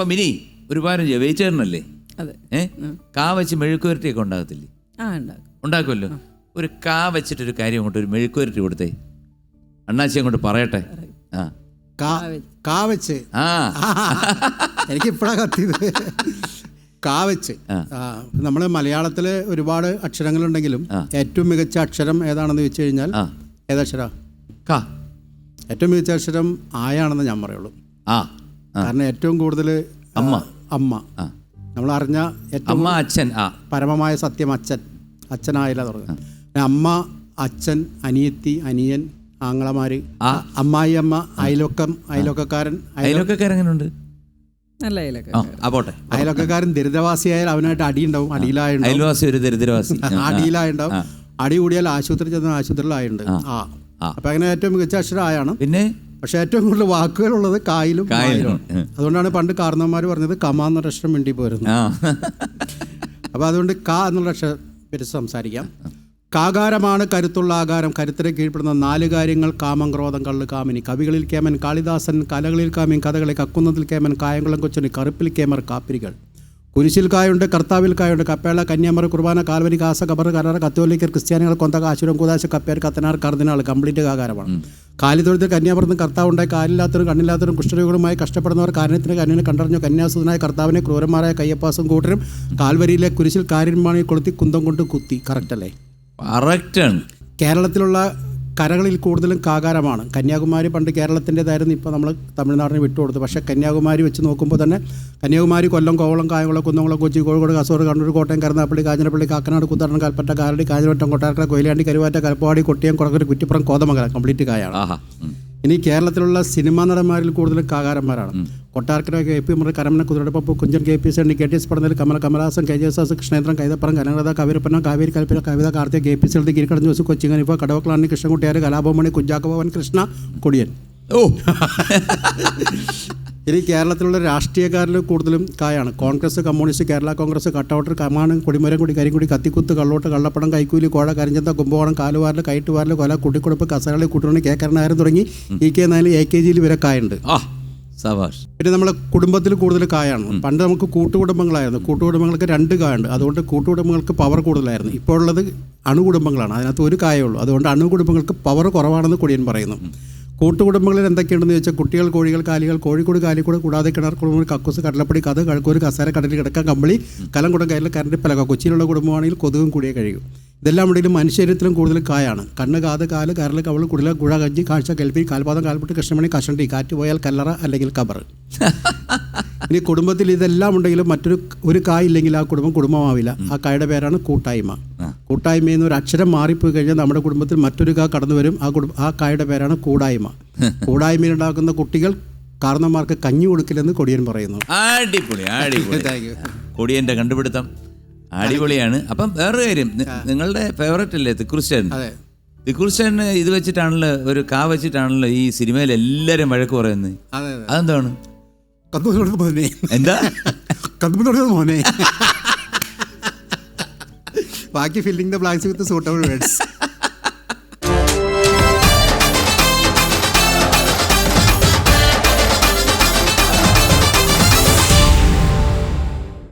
അപ്പൊ മിനി ഒരു പാരം ചെയ്യാം വെയിറ്റേറിനല്ലേ അതെ. ഏ? കാ വെച്ച് മെഴുക്കുവരട്ടിയൊക്കെ ഉണ്ടാകത്തില്ലേ? ആ ഉണ്ടാക്കും ഉണ്ടാക്കുമല്ലോ? ഒരു കാ വെച്ചിട്ടൊരു കാര്യം അങ്ങോട്ട് ഒരു മെഴുക്കുവരട്ടി കൊടുത്തേ. അണ്ണാച്ചി അങ്ങോട്ട് പറയട്ടെ. ആ. കാ കാ വെച്ച്. ആ. എനിക്ക് ഇപ്പോഴാണ് കത്തിയത്. കാ വെച്ച്. നമ്മൾ മലയാളത്തിൽ ഒരുപാട് അക്ഷരങ്ങളുണ്ടെങ്കിലും ഏറ്റവും മികച്ച അക്ഷരം ഏതാണെന്ന് വെച്ച് കഴിഞ്ഞാൽ. ഏതക്ഷര? കാ. ഏറ്റവും മികച്ച അക്ഷരം ആയാണെന്ന് ഞാൻ പറയുള്ളൂ. ആ. കാരണം ഏറ്റവും കൂടുതൽ അമ്മ. അമ്മ. നമ്മൾ അറിഞ്ഞ ഏറ്റവും അമ്മ അച്ഛൻ ആ. പരമമായ സത്യം അച്ഛൻ. അച്ഛനായില്ല തുടങ്ങുന്നത് പിന്നെ അമ്മ അച്ഛൻ അനിയത്തി അനിയൻ ആങ്ങളമാര് അമ്മായി അമ്മ അയലൊക്കം അയലൊക്കക്കാരൻ അയലൊക്കക്കാരൻ അതിലൊക്കെ നല്ല അയലൊക്കക്കാരൻ ദരിദ്രവാസിയായാൽ അവനായിട്ട് അടിയുണ്ടാവും അടിയിലായുണ്ടാവും. അയൽവാസി ഒരു ദരിദ്രവാസി. അടിയിലായുണ്ടാവും. അടി കൂടിയാൽ ആശുപത്രി ചെന്ന ആശുപത്രിയിലായുണ്ട്. ആ. അപ്പൊ അങ്ങനെ ഏറ്റവും മികച്ച അക്ഷരം ആയാണ് പിന്നെ? പക്ഷെ ഏറ്റവും കൂടുതൽ വാക്കുകളുള്ളത് കായലും കായലും. അതുകൊണ്ടാണ് പണ്ട് കാരണവന്മാർ പറഞ്ഞത് കമ എന്നുള്ള അക്ഷരം വേണ്ടി പോരുന്നു. ആ. അപ്പോൾ അതുകൊണ്ട് ക എന്നുള്ള അക്ഷരം പേര് സംസാരിക്കാം. കാകാരമാണ് കരുത്തുള്ള ആകാരം. കരുത്തിനെ കീഴ്പ്പെടുന്ന നാല് കാര്യങ്ങൾ കാമം ക്രോധം കള്ള് കാമിനി. കവികളിൽ കേമൻ കാളിദാസൻ കലകളിൽ കാമിൻ കഥകളെ കക്കുന്നതിൽ കേമൻ കായംകുളം കൊച്ചന് കറുപ്പിൽ കേമർ കാപ്പിരികൾ. കുരിശിൽ കായുണ്ട് കർത്താവിൽ കായുണ്ട്. കപ്പേള കന്യാമറ കുർബാന കാൽവരി കാസ കബർ കരാർ കത്തോലിക്കർ ക്രിസ്ത്യാനികൾ കൊന്ത കാശുരം കൂതാശ കപ്പേർ കത്തനാർ കർദിനാൾ കംപ്ലീറ്റ് കാകാരമാണ് കാലിത്തൊഴുത്തിൽ കർത്താവ് കർത്താവുണ്ടായി. കാലില്ലാത്തവരും കണ്ണില്ലാത്തവരും കുഷ്ഠരോഗികളുമായി കഷ്ടപ്പെടുന്നവർ കാരണത്തിന് കന്യനെ കണ്ടറിഞ്ഞു. കന്യാസുതനായ കർത്താവിനെ ക്രൂരന്മാരായ കയ്യപ്പാസും കൂട്ടരും കാൽവരിയിലെ കുരിശിൽ കാര്യന്മാണി കൊളുത്തി കുന്തം കൊണ്ട് കുത്തി. കറക്റ്റ് അല്ലേ? കറക്റ്റാണ് കേരളത്തിലുള്ള കരകളിൽ കൂടുതലും കാകാരമാണ്. കന്യാകുമാരി പണ്ട് കേരളത്തിന്റെതായിരുന്നു ഇപ്പോൾ നമ്മൾ തമിഴ്നാടിന് വിട്ടുകൊടുത്തു. പക്ഷേ കന്യാകുമാരി വെച്ച് നോക്കുമ്പോൾ തന്നെ കന്യാകുമാരി കൊല്ലം കോവളം കായംകുളം കുന്നംകുളം കൊച്ചി കോഴിക്കോട് കാസർഗോഡ് കണ്ണൂർ കോട്ടയം കരുനാപ്പള്ളി കാഞ്ഞിരപ്പള്ളി കാക്കനാട് കുത്തരണം കൽപ്പറ്റ കാലടി കാഞ്ഞിരവട്ടം കൊട്ടാരക്കര കൊയിലാണ്ടി കരുവാറ്റ കൽപ്പാടി കൊട്ടിയം കൊടകര കുറ്റിപ്പുറം കോതമംഗലം കംപ്ലീറ്റ് കായാണ്. ഇനി കേരളത്തിലുള്ള സിനിമാ നടന്മാരിൽ കൂടുതലും കാകാരന്മാരാണ്. കൊട്ടാരക്കര കെ പി മുറി Karamana കുതിരടപ്പ Kunchan K P Sunny K T S പടനിൽ Kamala Kamalasan K J S Krishnendran Kaithapram കനകത കവിരപ്പന Kaveri Kalpana Kavitha Karthika K P C L കിരിക്കടൻ Jose കൊച്ചിങ്ങനിഫ കടവക്കളാണി കൃഷ്ണൻകുട്ടിയാർ കലാഭവമണി കുഞ്ചാക്കഭവൻ കൃഷ്ണ കൊടിയൻ. ഓ. ഇനി കേരളത്തിലുള്ള രാഷ്ട്രീയക്കാരിൽ കൂടുതലും കായാണ്. കോൺഗ്രസ് കമ്മ്യൂണിസ്റ്റ് കേരള കോൺഗ്രസ് കട്ടൗട്ടർ കമാനം കൊടിമരം കുടി കരിങ്കുടി കത്തിക്കുത്ത് കള്ളോട്ട് കള്ളപ്പടം കൈക്കൂലി കോഴ കരിഞ്ചന്ത കുംഭകോണം കാലുവാരൽ കയറ്റുവാരൽ കൊല കുട്ടിക്കൊടുപ്പ് കസരളി കുട്ടുണി കെ. കരുണാകരൻ തുടങ്ങി ഇ. കെ. നായലും എ. കെ. ജിയിൽ വരെ കായുണ്ട് ആ. സവാഷ് പിന്നെ നമ്മളെ കുടുംബത്തിൽ കൂടുതൽ കായാണ്. പണ്ട് നമുക്ക് കൂട്ടുകുടുംബങ്ങളായിരുന്നു. കൂട്ടുകുടുംബങ്ങൾക്ക് രണ്ട് കായുണ്ട്. അതുകൊണ്ട് കൂട്ടുകുടുംബങ്ങൾക്ക് പവർ കൂടുതലായിരുന്നു. ഇപ്പോൾ ഉള്ളത് അണുകുടുംബങ്ങളാണ്. അതിനകത്ത് ഒരു കായേ ഉള്ളൂ. അതുകൊണ്ട് അണുകുടുംബങ്ങൾക്ക് പവർ കുറവാണെന്ന് കുടിയൻ പറയുന്നു. കൂട്ടുകുടുംബങ്ങളിൽ എന്തൊക്കെയുണ്ടെന്ന് ചോദിച്ചാൽ കുട്ടികൾ കോഴികൾ കാലികൾ കോഴിക്കോട് കാലിക്കൂട് കൂടാതെ കിണർ കുടുംബം കക്കൂസ് കടലപ്പടി കഥ കഴുക്കൂർ കസേര കടലിൽ കിടക്കാൻ കമ്പിളി കലംകുടം കയ്യിൽ കയറിൽ പലക കൊച്ചിയിലുള്ള കുടുംബമാണെങ്കിൽ കൊതുകും കൂടിയേ കഴിയും. ഇതെല്ലാം ഉണ്ടെങ്കിലും മനുഷ്യരത്തിലും കൂടുതൽ കായാണ്. കണ്ണ് കാത് കാൽ കരൽ കവൾ കുടില കുഴ കഞ്ചി കാഴ്ച കേൾവി കാൽപാദം കാൽപ്പെട്ട് കൃഷ്ണമണി കഷണ്ടി കാറ്റ് പോയാൽ കല്ലറ അല്ലെങ്കിൽ കബർ. ഇനി കുടുംബത്തിൽ ഇതെല്ലാം ഉണ്ടെങ്കിലും മറ്റൊരു ഒരു കായ് ഇല്ലെങ്കിൽ ആ കുടുംബം കുടുംബമാവില്ല. ആ കായുടെ പേരാണ് കൂട്ടായ്മ. കൂട്ടായ്മ എന്നൊരു അക്ഷരം മാറിപ്പോയി കഴിഞ്ഞാൽ നമ്മുടെ കുടുംബത്തിൽ മറ്റൊരു കാ കടന്നു വരും. ആ കുടുംബ ആ കായുടെ പേരാണ് കൂടായ്മ. കൂടായ്മയിൽ ഉണ്ടാക്കുന്ന കുട്ടികൾ കാരണന്മാർക്ക് കഞ്ഞി കൊടുക്കില്ലെന്ന് കൊടിയൻ പറയുന്നു. അടിപൊളി അടിപൊളി. കൊടിയന്റെ കണ്ടുപിടുത്തം. അടിപൊളിയാണ്. അപ്പം വേറൊരു കാര്യം നിങ്ങളുടെ ഫേവററ്റ് അല്ലേ തിക്കുറിശ്ശൻ തിക്കുറിശ്ശൻ ഇത് വെച്ചിട്ടാണല്ലോ ഒരു കാ വെച്ചിട്ടാണല്ലോ ഈ സിനിമയിൽ എല്ലാരും വഴക്ക് പറയുന്നത്. അതെ അതെ. അതെന്താണ്? മോനെ. എന്താ? മോനെ. ബാക്കി filling the blanks with suitable words